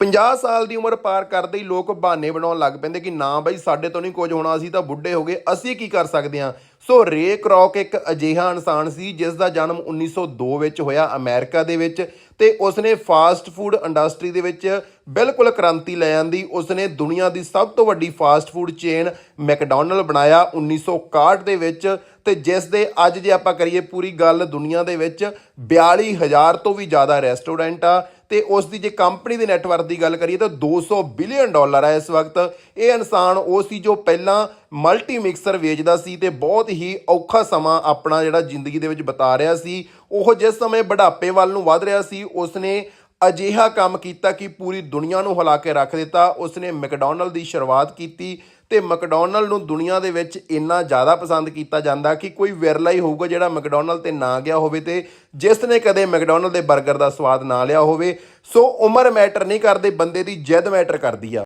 50 ਸਾਲ ਦੀ ਉਮਰ ਪਾਰ ਕਰਦੇ ਹੀ ਲੋਕ ਬਹਾਨੇ ਬਣਾਉਣ ਲੱਗ ਪੈਂਦੇ ਕਿ ਨਾ ਬਾਈ, ਸਾਡੇ ਤੋਂ ਨਹੀਂ ਕੁਝ ਹੋਣਾ, ਅਸੀਂ ਤਾਂ ਬੁੱਢੇ ਹੋ ਗਏ, ਅਸੀਂ ਕੀ ਕਰ ਸਕਦੇ ਹਾਂ? ਸੋ ਰੇ ਕ੍ਰੌਕ ਇੱਕ ਅਜਿਹਾ ਇਨਸਾਨ ਸੀ, ਜਿਸ ਦਾ ਜਨਮ 1902 ਵਿੱਚ ਹੋਇਆ ਅਮਰੀਕਾ ਦੇ ਵਿੱਚ ਤੇ ਉਸਨੇ ਫਾਸਟ ਫੂਡ ਇੰਡਸਟਰੀ ਦੇ ਵਿੱਚ ਬਿਲਕੁਲ ਕ੍ਰਾਂਤੀ ਲੈ ਆਂਦੀ। ਉਸਨੇ ਦੁਨੀਆ ਦੀ ਸਭ ਤੋਂ ਵੱਡੀ ਫਾਸਟ ਫੂਡ ਚੇਨ ਮੈਕਡੋਨਲਡ ਬਣਾਇਆ 1961 ਦੇ ਵਿੱਚ ਤੇ ਜਿਸ ਦੇ ਅੱਜ ਜੇ ਆਪਾਂ ਕਰੀਏ ਪੂਰੀ ਗੱਲ ਦੁਨੀਆ ਦੇ ਵਿੱਚ 42000 ਤੋਂ ਵੀ ਜ਼ਿਆਦਾ ਰੈਸਟੋਰੈਂਟ ਆ। ਤੇ ਉਸ ਦੀ ਜੇ ਕੰਪਨੀ ਦੇ ਨੈਟਵਰਕ ਦੀ ਗੱਲ ਕਰੀਏ ਤਾਂ 200 ਬਿਲੀਅਨ ਡਾਲਰ ਹੈ ਇਸ ਵਕਤ। ਇਹ ਇਨਸਾਨ ਉਹ ਸੀ ਜੋ ਪਹਿਲਾਂ ਮਲਟੀ ਮਿਕਸਰ ਵੇਚਦਾ ਸੀ ਤੇ ਬਹੁਤ ਹੀ ਔਖਾ ਸਮਾਂ ਆਪਣਾ ਜਿਹੜਾ ਜ਼ਿੰਦਗੀ ਦੇ ਵਿੱਚ ਬਤਾ ਰਿਹਾ ਸੀ। ਉਹ ਜਿਸ ਸਮੇਂ ਬੁਢਾਪੇ ਵੱਲ ਨੂੰ ਵੱਧ ਰਿਹਾ ਸੀ, ਉਸਨੇ ਅਜਿਹਾ ਕੰਮ ਕੀਤਾ ਕਿ ਪੂਰੀ ਦੁਨੀਆ ਨੂੰ ਹਿਲਾ ਕੇ ਰੱਖ ਦਿੱਤਾ। ਉਸਨੇ ਮੈਕਡੋਨਲਡ ਦੀ ਸ਼ੁਰੂਆਤ ਕੀਤੀ। ਤੇ ਮੈਕਡੋਨਲਡ ਨੂੰ ਦੁਨੀਆ ਦੇ ਵਿੱਚ ਇੰਨਾ ਜ਼ਿਆਦਾ ਪਸੰਦ ਕੀਤਾ ਜਾਂਦਾ ਕਿ ਕੋਈ ਵਿਰਲਾ ਹੀ ਹੋਊਗਾ ਜਿਹੜਾ ਮੈਕਡੋਨਲਡ ਤੇ ਨਾ ਗਿਆ ਹੋਵੇ ਤੇ ਜਿਸ ਨੇ ਕਦੇ ਮੈਕਡੋਨਲਡ ਦੇ 버ਗਰ ਦਾ ਸਵਾਦ ਨਾ ਲਿਆ ਹੋਵੇ। ਸੋ ਉਮਰ ਮੈਟਰ ਨਹੀਂ ਕਰਦੇ, ਬੰਦੇ ਦੀ ਜਿੱਦ ਮੈਟਰ ਕਰਦੀ ਆ।